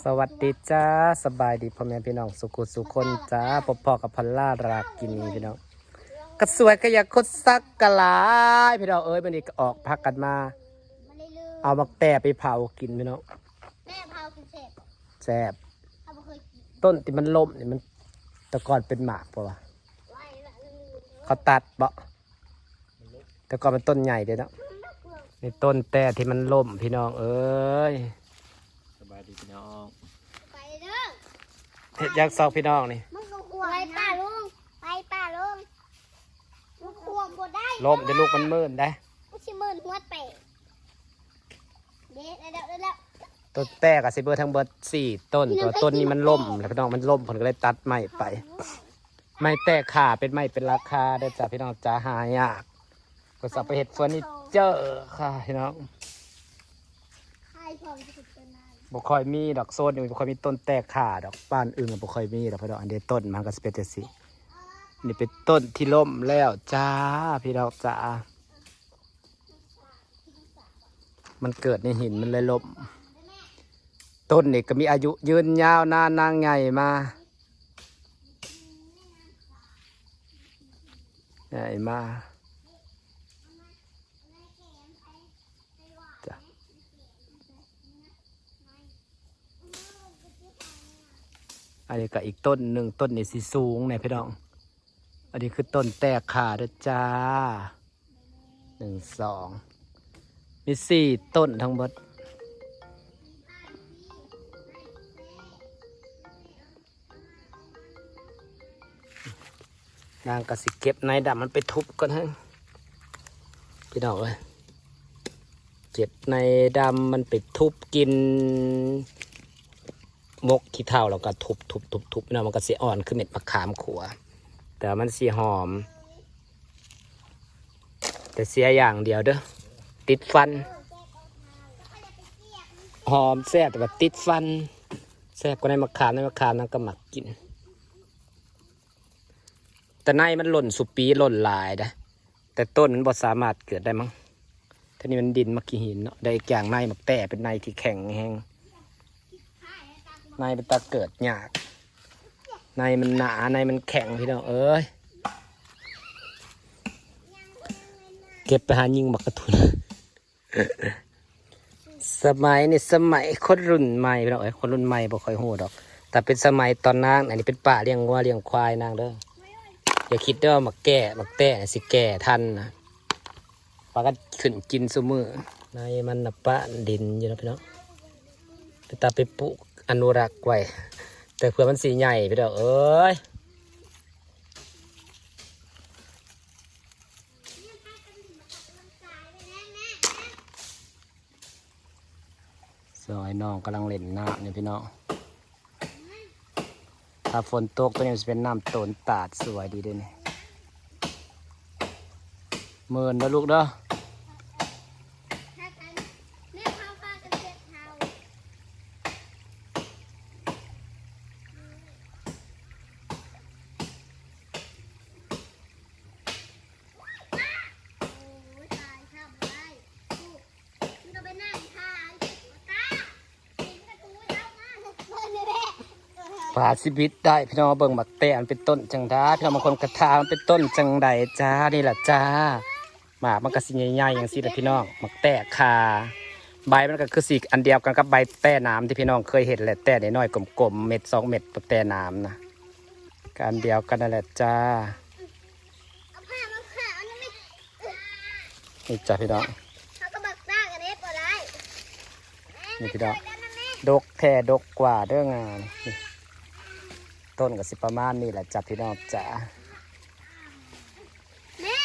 สวัสดีจ้าสบายดีพ่อแม่พี่น้องสุขุสุคนจ้าปอพอกับพันล่ารากินีพี่น้องก็สวยก็อยากคดซักกะหลายพี่น้องเอ้ยวันนี้ก็ออกพักกันมามันเลยลืมเอามักแต่ไปเผากินพี่น้องแม่พาวกินเสร็จแซ่บเขาไม่เคยกินต้นที่มันล่มนี่มันแต่ก่อนเป็นหมากปะวะไว้ละลืมเขาตัดเบาะแต่ก่อนเป็นต้นใหญ่เด้เนาะนี่ต้นแต่ที่มันล่มพี่น้องเอ้ย สบายดีพี่น้อง ไปเด้อ เฮ็ดยักษ์ซอกพี่น้องนี่มึงก็ควรไปป้าลุงไปป้าลุงมึงควรบ่ได้ล่มเดี๋ยวลูกมันมืดได้กูชิมื่นหัวเตะเด็ดเด็ดเด็ดเด็ดต้นแต่กับซิเบอร์ทั้งเบิดสี่ต้นตัวต้นนี้มันล่มแล้วพี่น้องมันล่มผมก็เลยตัดไม้ไป ไม้แต่ขาเป็นไม้เป็นราคาได้อจ้ะพี่น้องจ้าหายากก็สับไปเห็ดเฟอร์นิเจอร์ค่ะพี่น้อง บ่ค่อยมีดอกโซนนี่บ่ค่อยมีต้นแต่ขาดอกบ้านอื่นก็บ่ค่อยมีดอกพี่น้องอันเดต้นมันก็สิเป็นจังซี่นี่เป็นต้นที่ล่มแล้วจ้าพี่น้องจ้ามันเกิดในหินมันเลยล่มต้นนี่ก็มีอายุยืนยาวนานนางใหญ่มาใหญ่มา อันนี้ก็อีกต้นหนึ่งต้นนี่สีสูงเนี่ยพี่น้อง อันนี้คือต้นแตกขาด้วยจ้าหนึ่งสองมีสี่ต้นทั้งหมดนางก็สิเก็บในดำมันไปทุบก่อนให้พี่น้องเอ้ยเก็บในดำมันไปทุบกิน มกขี้เท่าเราก็ทุบทุบทุบทุบเนาะมันก็เสียอ่อนคือเม็ดมะขามขัว แต่มันเสียหอม แต่เสียอย่างเดียวเด้อติดฟัน หอมแซ่บแต่ว่าติดฟันแซ่บกว่าในมะขามในมะขามนั่นก็หมักกิน แต่ในมันหล่นสุปีหล่นลายนะแต่ต้นมันบ่สามารถเกิดได้มั้งท่านี้มันดินมักกี่หินเนาะได้อีกอย่างในมักแต่เป็นในที่แข็งแห้ง ในเป็นตาเกิดหยาก ในมันหนา ในมันแข็งพี่น้องเอ้ย เก็บไปหายิงบักกระทุน สมัยนี่สมัยคนรุ่นใหม่พี่น้องเอ้ยคนรุ่นใหม่บ่ค่อยหูดอก แต่เป็นสมัยตอนนางอันนี้เป็นป่าเลี้ยงวัวเลี้ยงควายนางเด้อ อย่าคิดเด้อว่าแก่มักแต่สิแก่ทันนะปลาก็ขึ้นกินซุมือในมันนะปะดินอยู่แล้วพี่น้องไปตาไปปลูก อนุรักษ์ไว้แต่เพื่อมันสีใหญ่พี่น้อเอ้ยสอยน้องกำลังเล่นน้ำเนี่ยพี่น้องถ้าฝนตกตัวนี้จะเป็นน้ำตนตาดสวยดีด้วยนี่เมินนะลูกเด้อ ถ้ากันแม่พาวพากันเสร็จเทาโอ้ยตายทำไรลูกมึงก็ไปนั่งทางตากินกระทู้เจ้ามาเบิ่งเลยแม่ ปลาชีวิตได้พี่น้องเบิ่งบักแต่มันเป็นต้นจังดาพี่น้องบางคนกระทามันเป็นต้นจังใดจ้านี่แหละจ้าหมากมันก็สิใหญ่ๆอย่างสิแหละพี่น้องมักแต่คาใบมันก็คือสีอันเดียวกันกับใบแต่น้ำที่พี่น้องเคยเห็นแหละแต่น้อยๆกลมๆเม็ดสองเม็ดแต่น้ำนะก็อันเดียวกันนั่นแหละจ้าเอาผ้ามาผ้าอันนั้นไม่นี่จ้าพี่น้องเขาก็บักต้ากันเด็ดบ่ได้นี่พี่น้องไปกันนะแม่ดกแท้ดกกว่าเด้องานนี่ ต้นก็สิประมาณนี้แหละจ้ะพี่น้องจ้าแม่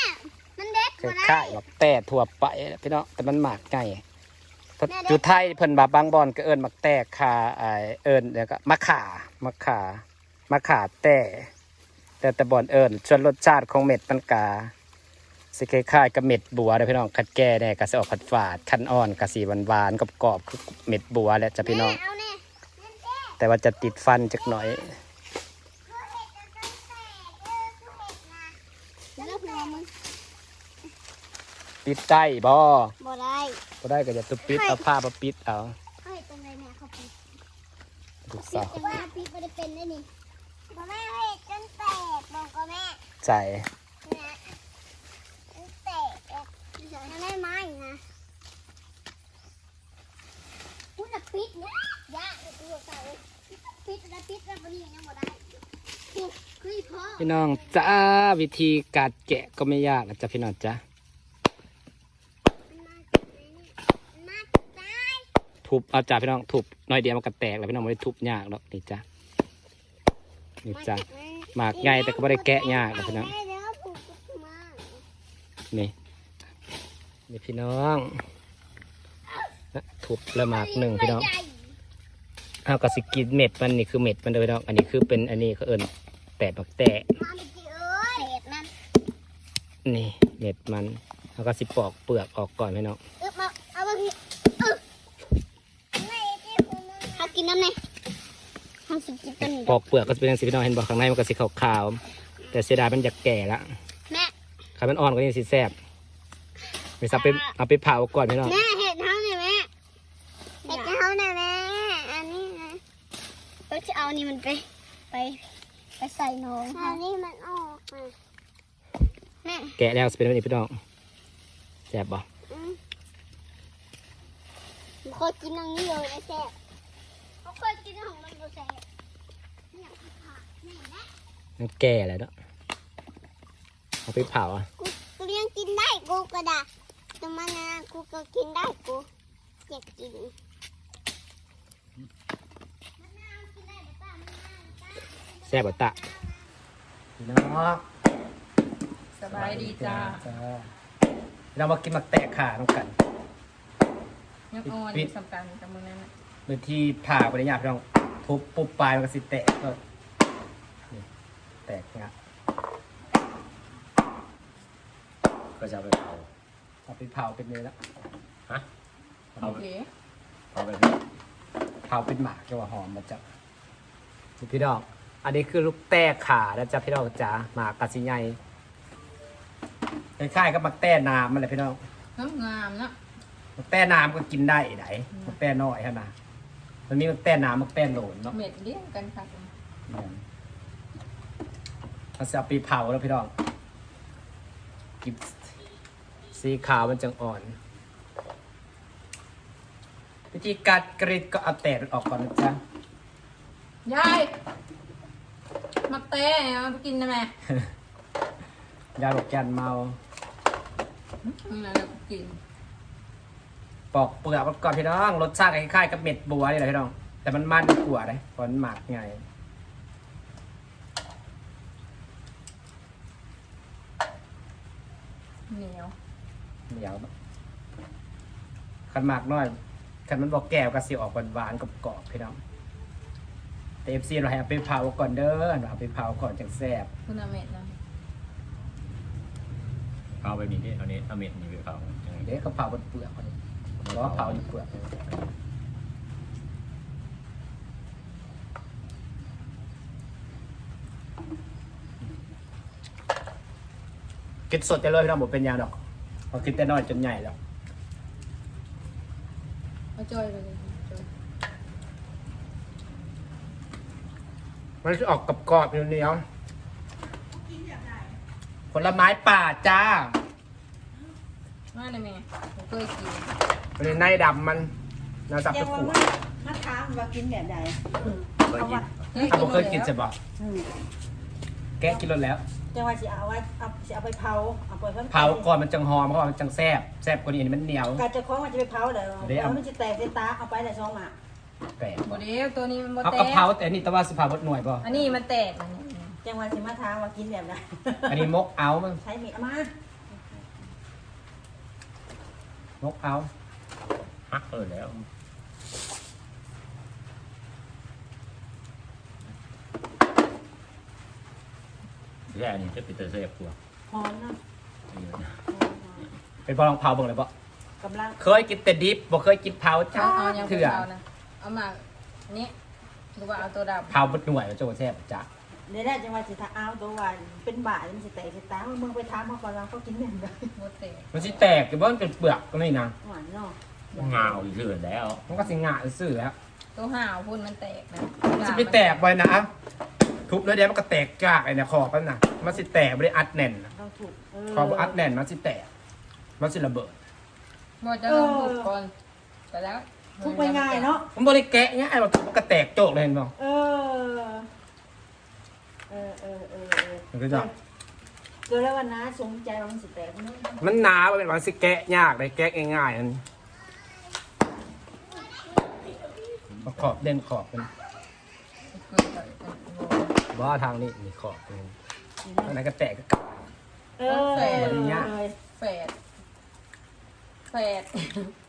มันเด็ดคบ่ได้ล้ายๆแบบแต่ทั่วไปแหละพี่น้องแต่มันหมากไงแม่ได้ อยู่ไทยเพิ่นบาบางบอนก็เอิ้นมักแต่ขาไอเอิ้นแล้วก็มะขามะขามะขาแต่แต่แต่บอนเอิ้นส่วนรสชาติของเม็ดมันกาสิคล้ายๆกับเม็ดบัวเด้อพี่น้องคัดแก่แน่ก็สิออกผัดฝาดคันอ่อนก็สิหวานๆกรอบๆคือเม็ดบัวแหละจ้ะพี่น้อง แม่เอาแน่แต่ว่าจะติดฟันจักหน่อย แล้วหัวมึง ปิดได้บ่บ่ได้บ่ได้ก็จะตุบปิดเอาผ้ามาปิดเอาเขาเห็นตรงไหนแม่เขาปิดลูกสาวจะว่าพี่ไม่ได้เป็นได้นี่พ่อแม่เห็ดจนแตกบอกกับแม่ใจนะจนแตกอะแม่ไม้นะพูดแต่ปิดเนี่ยยากเลยตัวเก่าปิดแล้วปิดแล้ววันนี้ยังบ่ได้คือพ่อพี่น้องจ้าวิธีการแกะก็ไม่ยากนะจ๊ะพี่น้องจ้ามาตาย ทุบเอาจ้าพี่น้องทุบหน่อยเดียวมันก็แตกแล้วพี่น้องไม่ได้ทุบยากหรอกนี่จ้านี่จ้าหมากใหญ่แต่ก็ไม่ได้แกะยากนะพี่น้องนี่นี่พี่น้องนะทุบแล้วหมากหนึ่งพี่น้องเอากระสิกินเม็ดมันนี่คือเม็ดมันเด้อพี่น้องอันนี้คือเป็นอันนี้เขาเอิญแตะบักแตะมาเมื่อกี้เอ้ยเห็ดมันนี่เม็ดมันเอากระสิปอกเปลือกออกก่อนพี่น้อง เอ๊ะมาเอามาพี่เออไม่ได้ผมเขากิ นน้ำไหนเขาสิกินต้นปอกเปลือกก็จะเป็นอย่างสีพี่น้องเห็นบอกข้างในมันก็สีขาวๆแต่เสียดายมันอยากแก่ละแม่ขามันอ่อนก็ยังสีแซ่บไม่สับไปเอาไปเผาก่อนพี่น้องแม่เห็ดเท่าไหร่แม่เห็ดเท่าไหร่แม่อันนี้นะเราจะเอานี่มันไปไปไปใส่น้องอันนี้มันออกมาแม่แกะแล้วสิเป็นแบบนี้พี่น้องแซ่บบ่อืมผมเคยกินอันนี้เลยนะแซ่บเขาเคย กินของมันดูแซ่บเนี่ยผักนี่นะมันแก่แล้วเนาะเอาไปเผาอะกูกูยังกินได้กูก็ได้แต่มันนะกูก็กินได้กูอยากกินแซ่บบ่ตะพี่น้องสบายดีจ้าเรามากินหมักแตกขาน้องกัน ยังอ่อนปิด สำคัญกับมึงนั่นน่ะ บางทีผ่าไปได้ยากพี่น้องทุบปุ๊บปลายมันก็สิแตกก็นี่แตกงะก็จะเอาไปเผาเอาไปเผาเป็นเนื้อแล้วฮะโอเคเผาไปเผาเผาเป็นหมากจะว่าหอมมันจะนี่พี่น้องอันนี้คือลูกแตกขาแล้วจ้ะพี่น้องจ๋าหมากกะสิใหญ่คล้ายๆกับหมักแต้น้ำมันแหละพี่น้องน้ำงามเนาะหมักแต้น้ำก็กินได้ไหนหมักแต้น้อยขนาด มันมีหมักแต้น้ำหมักแต้โหลนเนาะเม็ดเลี้ยงกันค่ะมันจะเอาไปเผาแล้วพี่น้องกิบสีขาวมันจังอ่อนวิธีการกรีดก็เอาแตะมันออกก่อนนะจ๊ะ ยายมักเต้เอาไปกินได้ไหมยาหลกยันเมาอืมแล้วเราก็กินป อกเปลือกมันก่อนพี่น้อง รสชาติคล้ายๆกับเม็ดบัวนี่แหละพี่น้อง แต่มันมันกว่าเลยเพราะมันหมักไงเหนียวเหนียวขันหมากน้อยขันมันบอกแก้วก็สิออกหวานๆกับกรอบๆพี่น้องแต่เอฟซีเราให้เอาไปเผาก่อนเด้อเอาไปเผาก่อนจังแซ่บคุณเอาเม็ดนะเผาไปนี่ที่เอานี้เอาเม็ดนี่ไปเผาจังไงเดี๋ยวเขาเผาบนเปลือกก่อนเพราะว่าเผาอยู่เปลือกกินสดจะเลยพี่น้องผมเป็นยางดอกพอกินแต่น้อยจนใหญ่แล้วเอาจอยไปเลยจอยมันจะออกกับกรอบๆเหนียวๆผลไม้ป่าจ้า มาได้ไหมผมเคยกิน มันในดำมันเราสับยัไปงว่าขูดมามาถามว่ากินแบบใดเคยกินถ้าผมเคยกินจะบอกอืมแกะกินรสแล้วจังว่าสิเอาไว้เอาสิเอาไปเผาเอาไปพิ่มเผาก่อนมันจังหอมเพราะว่ามันจังแซ่บแซ่บกว่านี้อันนี้มันเหนียวการจะคล้องมันจะไปเผาเดี๋ยวเดี๋ยวเอาเอามันจะแตกเส้นตาเอาไปแต่ซองมาแปลกโมเดลตัวนี้มันโมเขาแตกะกเพราแต่อันนี่ตะวันสุภาพบดหน่วยป่ะอันนี้มันแตกอันนี้จังว่าสิมาถามว่ากินแบบใดอันนี้มกเอามันใช้มีดเอามา มกเอา ฮักเออแล้วแค่อันนี้จะเป็นตัวเสียบตัวหอมเนาะนี่นะเป็นพอลองเผาเบิ่งเลยป่ะกำลังเคยกินแต่ดิบบ่เคยกินเผาจ้าเอาเอายังเถื่เปอเอานะเอามาอันนี้หรือว่าเอาตัวดำเผาบดหน่วยมันจะบ่แซ่บจ้าเดี๋ยวได้จังว่าสิถ้าเอาตัวว่าเป็นบ่ามันสิแตกเส้นตามึงไปถามเขาก่อนว่าเขากินแบบใดโมแตกมันสิแตกแต่ว่ามันเป็นเปลือกก็ไม่นะหวานเนาะ เงาอีกเถื่อนแล้ว มันก็สิงะซื่อๆแล้วตัวห่าวพุ่นมันแตกนะจะไปแตกไปนะทุบแล้วเดี๋ยวมันก็แตกจากไอ้เนี่ยขอบมันนะมันสิแตกไม่ได้อัดแน่นนะเราถูกเออขอบอัดแน่นมันสิแตก มันสิระเบิดบ่จะลองพูดก่อนไปแล้วทุกไปง่ายเนาะ มันบริแกะเนี่ยไอ้มันทุบมันก็แตกโจกเลยเห็นบ่เออ เออเออเออเออมันก็จะเกิดแล้ววันน้าสงใจว่ามันสิแตกเนาะมันหนามันเป็นวันสิแกะยากเลยแกะง่ายๆมัน มาขอบเด่นขอบมันว่าทางนี้มีขอบมันอันนั้นก็แตกก็กลับเออแฝดอย่างเงี้ยเลยแฝดแฝด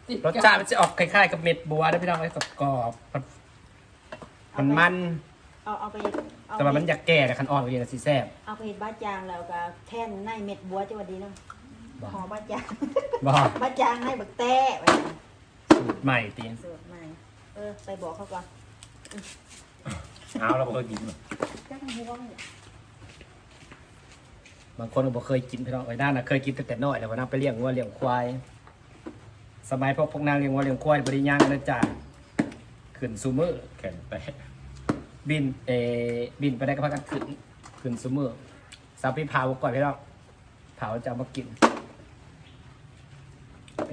ติดรสชาติมันจะออกคล้ายๆกับเม็ดบัวนะพี่น้องไอ้กรอบๆมันมันเอาเอาไปเอาแต่ว่ามันอยากแก่แต่คันอ่อนกว่านี้นะสิแซ่บเอาไปเห็ดบ้าจางแล้วก็แท่นในเม็ดบัวจะว่าดีเนาะบ่หอบ้าจางบ่บ้าจางให้บักแต้ไปสูตรใหม่ตีนสูตรใหม่เออไปบอกเขาก่อนเอาเราบ่เคยกิน จ้างหัวมันบางคนก็บอกเคยกินพี่น้องไอ้ด้านน่ะเคยกินแต่แต่น้อยแต่ว่านั่งไปเลี้ยงวัวเลี้ยงควาย สมัยพวกพวกนางเลี้ยงวัวเลี้ยงควายบริย่างนะจ๊ะขึ้นซูเมอร์แข็งแตกบินเออบินไปได้ก็พักกันขึ้นขึ้นซูเมอร์สาวพี่เผาก่อนพี่น้องเผาจะเอามากิน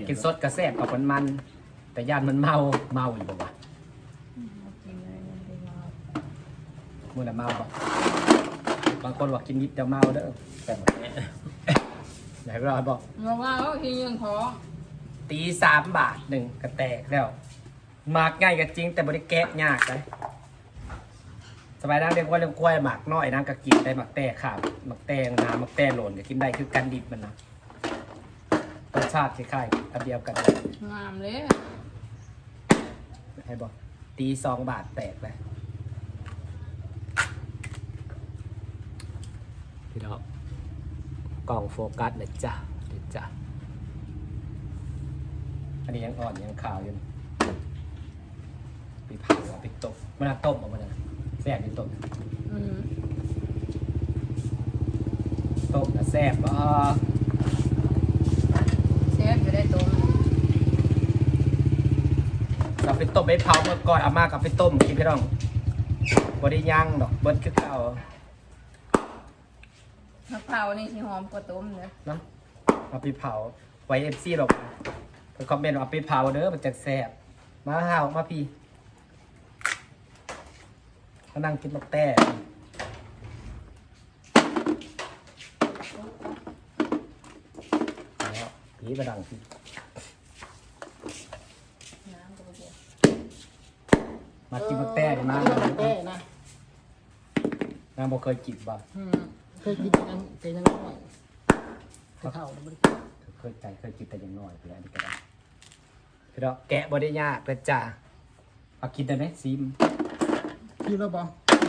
กินสดกระแซบกับมันมัน แต่ย่านมันเมาเมาอยู่บ่วะ มื่อไหร่เมาบ่บางคนบอกกินนิดเดียวเมาเด้อแต่หมดเนี่ยไหนพี่น้องบอกบอกว่าเขาทียังท้องตีสามบาทหนึ่งกระแตกแล้วหมากง่ายก็จริง แต่บริแกะยากเลยสบายนั่งเรียกว่าเรื่องกล้วยหมากน้อยนั่งก็กินได้หมากแต่ขาบหมากแต่งนาหมากแต่หล่นก็กินได้คือกันดิบมันนะรสชาติคล้ายๆอันเดียวกันงามเลยให้บอกตีสองบาทแตกเลย พี่ดอกกล่องโฟกัสเลยจ้ะเดี๋ยวจ้ะอันนี้ยังอ่อนยังขาวอยู่นะไปเผาเอาไปต้มมันเอาต้มออกมาเลยแซ่บดีต้มอืมต้มนะแซ่บอะเชฟจะได้ตรงเราไปต้มไปเผาเมื่อก่อนอาม่ากับไปต้มกินพี่น้องบไดิย่างดอกเบิ้ลคือเก่า มะพร้าวนี่ที่หอมกว่าต้มเลยเนาะเอาไปเผาไว้เอฟซีหรอกไปคอมเมนต์ว่าเอาไปเผาเด้อมันจะแซ่บมาเห่ามาพี่มานั่งกินมักแต่แล้วผีกระดังพี่มากินมักแต่ดิมาเต้นะนางบอกเคยกินบ่อืม เคยกินยังแต่ยังน้อยแต่เท่าไม่ได้กินเคยใจเคยกินแต่อยังน้อยไปแล้วอันนี่ก็ได้พี่ดอกแกะบ่ได้ยากเลยจ้าเอากินได้ไหมซิม กินแล้วบ่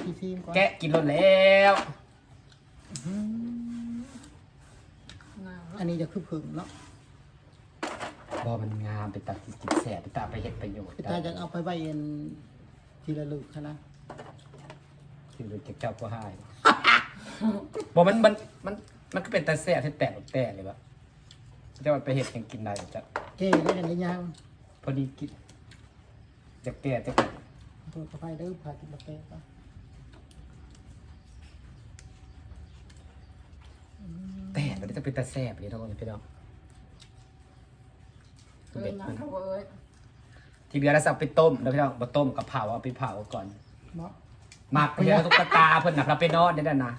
กินซีมก่อนแกะกินรถแล้วงามอันนี้จะคือผึ่งเนาะบอมันงามไปตัดกินแสบไปตัดไปเห็ดประโยชน์พี่ตาจะเอาไปไว้เอ็นทีละลึกนะที่รู้จักเจ้าก็ให้ บอมันมันมันมันก็เป็นตาแสบที่แตกแตกเลยวะจะว่าไปเห็ดยังกินได้จ้ะเก้ได้ยังได้ยังพอดีกินจะแก่จะเปิดเข้าไปเด้อพากินมาเต้ก่อนแตกมันจะเป็นตาแสบเลยทุกคนพี่น้องเอ้เด็ยดนะมันเขาบอกเอ้ยที่เหลือเราสับไปต้มแล้วพี่น้องมาต้มกับเผาเอาไปเผาก่อน เนาะหมักเพื่อตุ๊กตาเพิ่นน่ะเราไปนอนได้ด้านนะ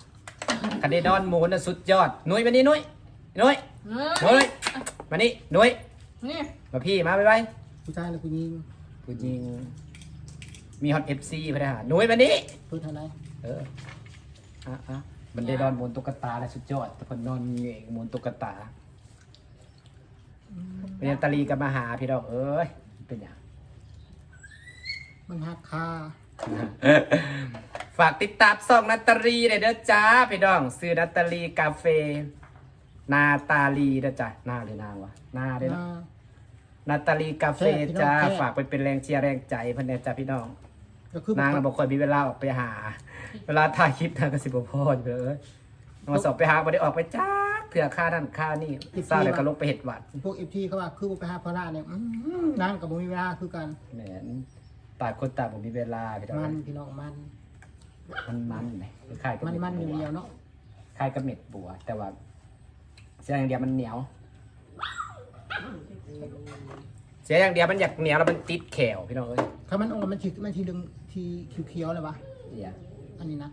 คันได้นอนหมูน่ะสุดยอดหนุ่ยมานี่หนุ่ยหนุ่ยเอ้หนุ่ยยมานี่หนุ่ยนี่มาพี่มาไปไปผู้ชายหรือผู้หญิงผู้ยิงมีฮอตเอฟซีพะนะหนุ่ยมานี่เพื่อเท่าไหร่เอออะอะมันได้นอนหมูนตุ๊กตาแล้วสุดยอดแต่เพิ่นนอนเงยหมูนตุ๊กตาเป็นยังตาลีกับมาหาพี่ดอกเอ้ยเป็นหยังมันหักคา ฝากติดตามส่องนัตตาลีเลยเด้อจ้าพี่น้อง ซื้อนัตตาลีกาเฟนาตาลีเด้อจ้าหน้าหรือนางวะหน้าเด้ออ่านะนาตาลีกาเฟแซ่บพี่น้องจ้าแซ่บฝากไปเป็นแรงเชียร์แรงใจเพื่อนแน่จ้าพี่น้อง ก็คือนางเราบอกคอยมีเวลาออกไปหา เวลาถ่ายคลิปทางกสิบพ่ออยู่เลยมาสอบไปหาไม่ได้ออกไปจ้าเผื่อค่านั่นค่านี่เศร้าเลยก็ลงไปเห็ดหวัดพวกเอฟทีเขาว่าคือไปหาพระราเนี่ยอืมนั่งกับบ่มีเวลาคือกัน แหมน ปาดคนตาผมมีเวลาพี่น้องมันพี่น้องมัน มันมันเลยคล้ายๆกับมันเดมันบัเดียวๆเนาะคล้ายกับเม็ดบัว แต่ว่าเสียอย่างเดียวมันเหนียว เสียอย่างเดียวมันอยากเหนียวแล้วมันติดแขวพี่น้องเอ้ยถ้ามันอ่อนมันทีมันทีดึงทีเขียวๆเลยวะเดี๋ยวอันนี้นะ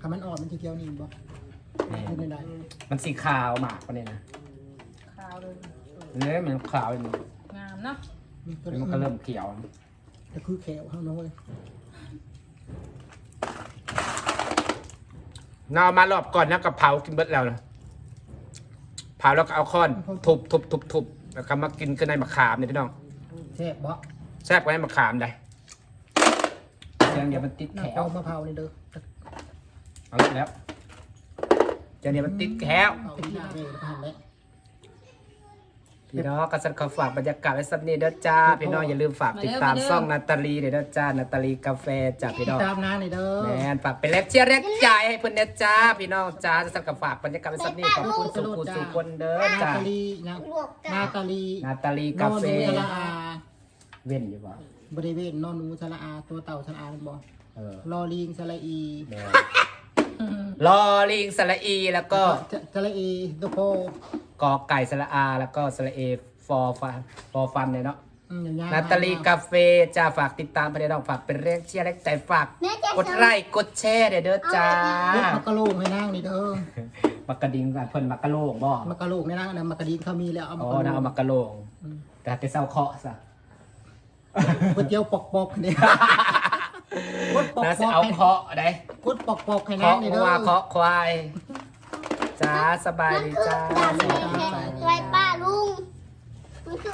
ถ้ามันอ่อนมันทีเขียวนี่บ่นี่พูดไม่ได้มันสีขาวหมากปะเนี่ยนะขาวเลยเนี่ยมันขาวอย่างนี้งามเนาะนี่ตัวแล้วนี้มันก็เริ่มเขียว แต่คือแขวเขาเนาะเว้ยนเอามารอบก่อนนะกับเผากินเบิดแล้วนะเผาแล้วก็เอาค้อนทุบทุบทุบทุบแล้วก็มากินกันในมะขามเนี่ยพี่น้องแซ่บบ่แซ่บกว่าในมะขามได้เสียงเดียวมันติดแขน้ำวเปามะพร้าวนี่เด้อเอาแล้วเสียงเดียวมันติดแขวเอาไปที่หน้าเลยผ่านแล้ว พี่น้องกษัตริย์ขอฝากบรรยากาศไว้สักนิดเด้อจ้า พี่น้องอย่าลืมฝากติดตามซ่องนาตาลีเด้อจ้านาตาลีกาแฟจ้าพี่ติน้ดองตามน้านี่เด้อแมนฝากเป็นแลกเชียร์แลกใจให้เพิ่นเด้อจ้า พี่น้องจ้าจะกับฝากบรรยากาศไว้สักนิดขอบคุณสุขุสุขคนเด้อนาจ้าตาลีนะบวกกันาบตาลีนาตาลีนกาอนแฟหนูสละอาเว้นอยู่บ่บริเวณนอนหนูสละอาตัวเต่าสละอาเป็นบ่เออลอลิงสละอีแม่นลอลิงสระอีแล้วก็จะสละอีตัวโพ กอไก่สระอา แล้วก็สระเอฟอฟันฟอฟันเนี่ยเนาะอืมอย่างนาตาลีกาแฟจ้าฝากติดตามไปได้ดองฝากเป็นแรงเชียร์แรงใจฝากแม่จะ กดไลค์กดแชร์เด้อเด้อจ้าพวกมักกะโลงให้นางนี่เด้อมักกะดิงกันเพิ่นมักกะโลงบ่มักกะโลงให้นางนะมักกะดินเขามีแล้วเอาอ๋มัอกกะโลนะงเอามักกะโลงแต่ไปเศร้าเคาะซะ ก๋วยเตี๋ยวปอกๆเนี่ยกดปนะสิอกเอาๆให้เคาะได้กดปอกๆให้นางเคาะนี่เพเด้ราะอว่าเคาะควาย จ้า สบายดีจ้า มันคือแบบไว้ป้าลุงมันคือ